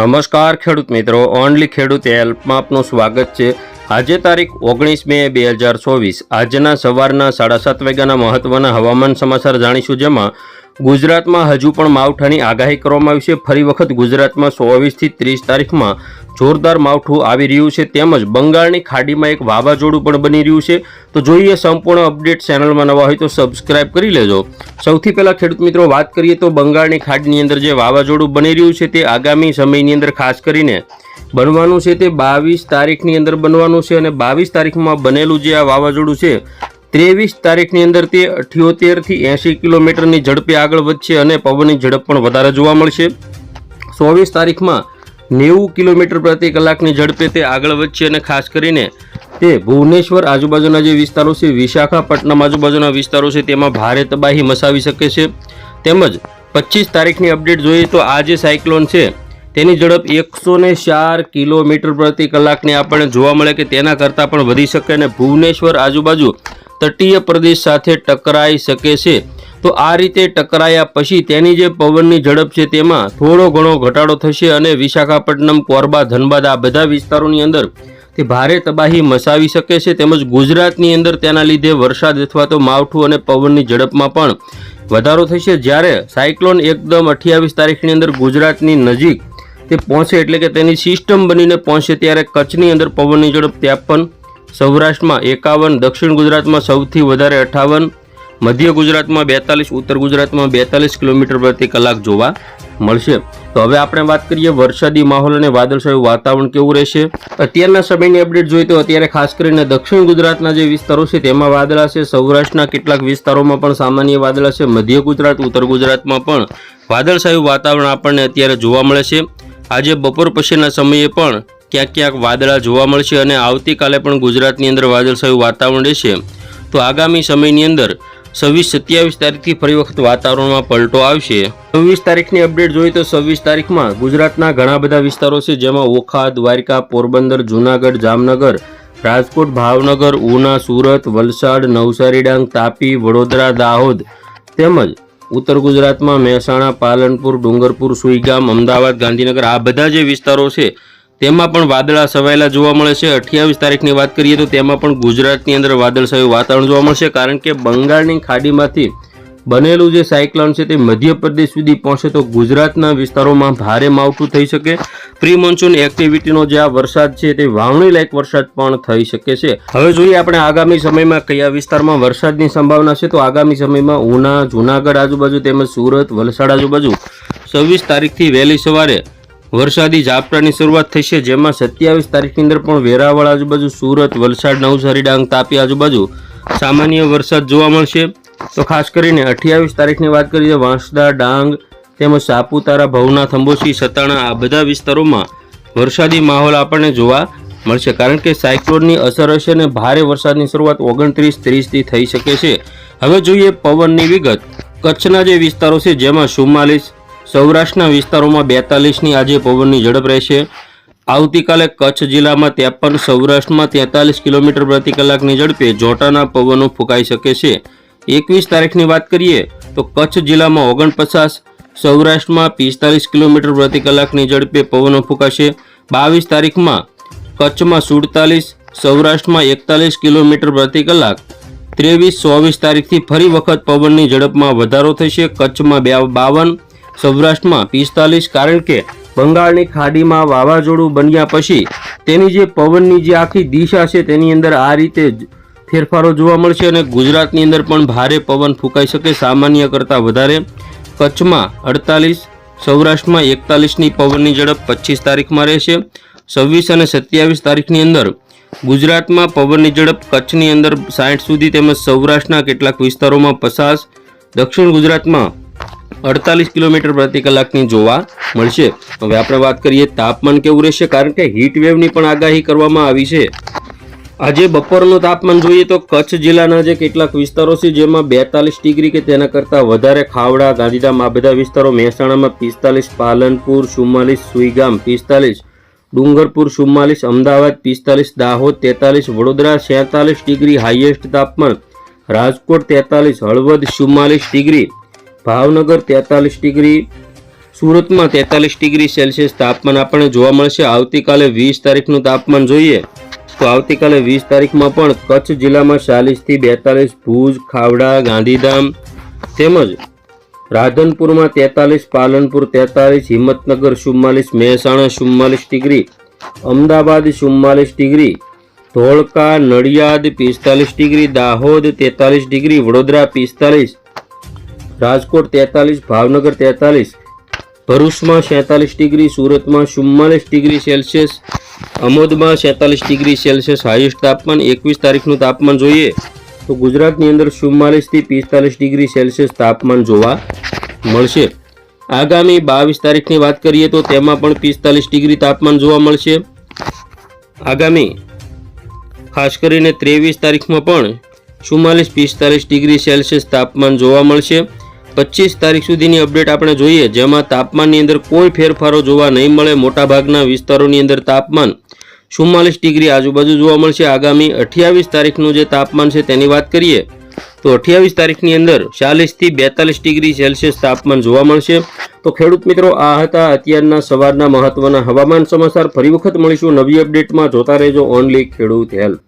નમસ્કાર ખેડૂત મિત્રો, ઓનલી ખેડૂત હેલ્પમાં આપનું સ્વાગત છે. આજે તારીખ ઓગણીસ મે બે હજાર ચોવીસ. આજના સવારના સાડા સાત વાગ્યાના મહત્વના હવામાન સમાચાર જાણીશું જેમાં ગુજરાતમાં હજુ પણ માવઠાની આગાહી કરવામાં આવી છે. ફરી વખત ગુજરાતમાં ચોવીસથી ત્રીસ તારીખમાં જોરદાર માવઠું આવી રહ્યું છે. તેમજ બંગાળની ખાડીમાં એક વાવાઝોડું પણ બની રહ્યું છે. તો જોઈએ સંપૂર્ણ અપડેટ ચેનલમાં નવા હોય તો સબસ્ક્રાઇબ કરી લેજો. સૌથી પહેલાં ખેડૂત મિત્રો, વાત કરીએ તો બંગાળની ખાડીની અંદર જે વાવાઝોડું બની રહ્યું છે તે આગામી સમયની અંદર ખાસ કરીને બનવાનું છે તે બાવીસ તારીખની અંદર બનવાનું છે અને બાવીસ તારીખમાં બનેલું જે આ વાવાઝોડું છે ત્રેવીસ તારીખની અંદર તે અઠ્યોતેરથી એંશી કિલોમીટરની ઝડપે આગળ વધશે અને પવનની ઝડપ પણ વધારે જોવા મળશે. ચોવીસ તારીખમાં નેવું કિલોમીટર પ્રતિ કલાકની ઝડપે તે આગળ વધશે અને ખાસ કરીને તે ભુવનેશ્વર આજુબાજુના જે વિસ્તારો છે, વિશાખાપટ્ટનમ આજુબાજુના વિસ્તારો છે, તેમાં ભારે તબાહી મચાવી શકે છે. તેમજ પચીસ તારીખની અપડેટ જોઈએ તો આ જે સાયક્લોન છે, તેની ઝડપ એકસો ને ચાર કિલોમીટર પ્રતિ કલાકની આપણને જોવા મળે કે તેના કરતાં પણ વધી શકે અને ભુવનેશ્વર આજુબાજુ તટીય પ્રદેશ સાથે ટકરાઈ શકે છે. તો આ રીતે ટકરાયા પછી તેની જે પવનની ઝડપ છે તેમાં થોડો ઘણો ઘટાડો થશે અને વિશાખાપટ્ટનમ, કોરબા, ધનબાદ આ બધા વિસ્તારોની અંદર તે ભારે તબાહી મચાવી શકે છે. તેમજ ગુજરાતની અંદર તેના લીધે વરસાદ અથવા તો માવઠું અને પવનની ઝડપમાં પણ વધારો થશે. જ્યારે સાયક્લોન એકદમ અઠ્યાવીસ તારીખની અંદર ગુજરાતની નજીક તે પહોંચે એટલે કે તેની સિસ્ટમ બનીને પહોંચે ત્યારે કચ્છની અંદર પવનની ઝડપ ત્યાપન સૌરાષ્ટ્રમાં એકાવન, દક્ષિણ ગુજરાતમાં સૌથી વધારે અઠાવન, મધ્ય ગુજરાતમાં બેતાલીસ, ઉત્તર ગુજરાતમાં બેતાલીસ કિલોમીટર પ્રતિ કલાક જોવા મળશે. તો હવે આપણે વાત કરીએ વરસાદી માહોલ અને વાદળછાયું વાતાવરણ કેવું રહેશે? અત્યારના સમયની અપડેટ જોઈએ તો અત્યારે ખાસ કરીને દક્ષિણ ગુજરાતના જે વિસ્તારો છે તેમાં વાદળા છે. સૌરાષ્ટ્રના કેટલાક વિસ્તારોમાં પણ સામાન્ય વાદળા છે. મધ્ય ગુજરાત, ઉત્તર ગુજરાતમાં પણ વાદળછાયું વાતાવરણ આપણને અત્યારે જોવા મળે છે. આજે બપોર પછીના સમયે પણ ક્યાંક ક્યાંક વાદળા જોવા મળશે અને આવતીકાલે પણ ગુજરાતની અંદર વાદળછાયું વાતાવરણ રહેશે. તો આગામી સમયની અંદર છવ્વીસ સત્યાવીસ તારીખથી ફરી વખત વાતાવરણમાં પલટો આવશે. છવ્વીસ તારીખની અપડેટ જોઈએ તો છવ્વીસ તારીખમાં ગુજરાતના ઘણા બધા વિસ્તારો છે, જેમાં ઓખા દ્વારકા, પોરબંદર, જૂનાગઢ, જામનગર, રાજકોટ, ભાવનગર, ઉના, સુરત, વલસાડ, નવસારી, ડાંગ, તાપી, વડોદરા, દાહોદ તેમજ ઉત્તર ગુજરાતમાં મહેસાણા, પાલનપુર, ડુંગરપુર, સુઈગામ, અમદાવાદ, ગાંધીનગર આ બધા જે વિસ્તારો છે તેમાં પણ વાદળા છવાયેલા જોવા મળે છે. અઠ્યાવીસ તારીખની વાત કરીએ તો તેમાં પણ ગુજરાતની અંદર વાદળછાયું વાતાવરણ જોવા મળશે, કારણ કે બંગાળની ખાડીમાંથી બનેલું જે સાયક્લોન છે તે મધ્યપ્રદેશ સુધી પહોંચે તો ગુજરાતના વિસ્તારોમાં ભારે માવઠું થઈ શકે. પ્રી મોન્સૂન એક્ટિવિટીનો જે આ વરસાદ છે તે વાવણી લાયક વરસાદ પણ થઈ શકે છે. હવે જોઈએ આપણે આગામી સમયમાં કયા વિસ્તારમાં વરસાદની સંભાવના છે. તો આગામી સમયમાં ઉના, જુનાગઢ આજુબાજુ તેમજ સુરત, વલસાડ આજુબાજુ છવ્વીસ તારીખથી વહેલી સવારે વરસાદી ઝાપટાની શરૂઆત થઈ છે, જેમાં સત્યાવીસ તારીખની અંદર પણ વેરાવળ આજુબાજુ, સુરત, વલસાડ, નવસારી, ડાંગ, તાપી આજુબાજુ સામાન્ય વરસાદ જોવા મળશે. તો ખાસ કરીને અઠ્યાવીસ તારીખની વાત કરીએ, વાંસદા, ડાંગ તેમજ સાપુતારા ભવનાથ અંબોસી સતાણા આ બધા વિસ્તારોમાં વરસાદી માહોલ આપણને જોવા મળશે. કારણ કે સાયક્લોનની અસર હશે અને ભારે વરસાદની શરૂઆત ઓગણત્રીસ ત્રીસથી થઈ શકે છે. હવે જોઈએ પવનની વિગત. કચ્છના જે વિસ્તારો છે, જેમાં ચુમ્માલીસ સૌરાષ્ટ્રના વિસ્તારોમાં બેતાલીસની આજે પવનની ઝડપ રહેશે. આવતીકાલે કચ્છ જિલ્લામાં ત્રેપન સૌરાષ્ટ્રમાં તેતાલીસ કિલોમીટર પ્રતિ કલાકની ઝડપે જોટાના પવનો ફૂંકાઈ શકે છે. એકવીસ તારીખની વાત કરીએ તો કચ્છ જિલ્લામાં ઓગણપચાસ, સૌરાષ્ટ્રમાં પિસ્તાલીસ કિલોમીટર પ્રતિ કલાકની ઝડપે પવનો ફૂંકાશે. બાવીસ તારીખમાં કચ્છમાં સુડતાલીસ, સૌરાષ્ટ્રમાં એકતાલીસ કિલોમીટર પ્રતિ કલાક. ત્રેવીસ, ચોવીસ તારીખથી ફરી વખત પવનની ઝડપમાં વધારો થશે. કચ્છમાં બે બાવન સૌરાષ્ટ્રમાં પિસ્તાલીસ કારણ કે બંગાળની ખાડીમાં વાવાઝોડું બન્યા પછી તેની જે પવનની જે આખી દિશા છે તેની અંદર આ રીતે ફેરફારો જોવા મળશે અને ગુજરાતની અંદર પણ ભારે પવન ફૂંકાઈ શકે સામાન્ય કરતાં વધારે. કચ્છમાં અડતાલીસ, સૌરાષ્ટ્રમાં એકતાલીસની પવનની ઝડપ પચીસ તારીખમાં રહેશે. છવ્વીસ અને સત્યાવીસ તારીખની અંદર ગુજરાતમાં પવનની ઝડપ કચ્છની અંદર સાઠ સુધી તેમજ સૌરાષ્ટ્રના કેટલાક વિસ્તારોમાં પચાસ. દક્ષિણ ગુજરાતમાં અડતાલીસ કિલોમીટર પ્રતિ કલાકની જોવા મળશે. હવે આપણે વાત કરીએ તાપમાન કેવું રહેશે, કારણ કે હીટ વેવની પણ આગાહી કરવામાં આવી છે. આજે બપોરનું તાપમાન જોઈએ તો કચ્છ જિલ્લાના જે કેટલાક વિસ્તારો છે, જેમાં બેતાલીસ ડિગ્રી કે તેના કરતાં વધારે ખાવડા, ગાંધીધામ, આ બધા વિસ્તારો મહેસાણામાં પિસ્તાલીસ, પાલનપુર ચુમ્માલીસ, સુઈગામ પિસ્તાલીસ, ડુંગરપુર ચુમ્માલીસ, અમદાવાદ પિસ્તાલીસ, દાહોદ તેતાલીસ, વડોદરા છેતાલીસ ડિગ્રી હાઈએસ્ટ તાપમાન, રાજકોટ તેતાલીસ, હળવદ ચુમ્માલીસ ડિગ્રી ભાવનગર તેતાલીસ ડિગ્રી, સુરતમાં તેતાલીસ ડિગ્રી સેલ્સિયસ તાપમાન આપણને જોવા મળશે. આવતીકાલે વીસ તારીખનું તાપમાન જોઈએ તો આવતીકાલે વીસ તારીખમાં પણ કચ્છ જિલ્લામાં ચાલીસથી બેતાલીસ, ભુજ, ખાવડા, ગાંધીધામ તેમજ રાધનપુરમાં તેતાલીસ, પાલનપુર તેતાલીસ, હિંમતનગર ચુમ્માલીસ, મહેસાણા ચુમ્માલીસ ડિગ્રી, અમદાવાદ ચુમ્માલીસ ડિગ્રી, ધોળકા નડિયાદ પિસ્તાલીસ ડિગ્રી, દાહોદ તેતાલીસ ડિગ્રી, વડોદરા પિસ્તાલીસ રાજકોટ તેતાલીસ, ભાવનગર તેતાલીસ, ભરૂચમાં સેતાલીસ ડિગ્રી, સુરતમાં ચુમ્માલીસ ડિગ્રી સેલ્સિયસ, અમોદમાં સેતાલીસ ડિગ્રી સેલ્સિયસ હાઈએસ્ટ તાપમાન, એકવીસ તારીખનું તાપમાન જોઈએ તો ગુજરાતની અંદર ચુમ્માલીસથી પિસ્તાલીસ ડિગ્રી સેલ્સિયસ તાપમાન જોવા મળશે. આગામી બાવીસ તારીખની વાત કરીએ તો તેમાં પણ પિસ્તાલીસ ડિગ્રી તાપમાન જોવા મળશે. આગામી, ખાસ કરીને ત્રેવીસ તારીખમાં પણ ચુમ્માલીસ પિસ્તાલીસ ડિગ્રી સેલ્સિયસ તાપમાન જોવા મળશે. પચીસ તારીખ સુધીની અપડેટ આપણે જોઈએ, જેમાં તાપમાનની અંદર કોઈ ફેરફારો જોવા નહીં મળે. મોટાભાગના વિસ્તારોની અંદર તાપમાન ચુમ્માલીસ ડિગ્રી આજુબાજુ જોવા મળશે. આગામી અઠ્યાવીસ તારીખનું જે તાપમાન છે તેની વાત કરીએ, તો અઠ્યાવીસ તારીખની અંદર ચાલીસથી બેતાલીસ ડિગ્રી સેલ્સિયસ તાપમાન જોવા મળશે. તો ખેડૂત મિત્રો, આ હતા અત્યારના સવારના મહત્વના હવામાન સમાચાર. ફરી વખત મળીશું નવી અપડેટમાં. જોતા રહેજો ઓનલી ખેડૂત હેલ્પ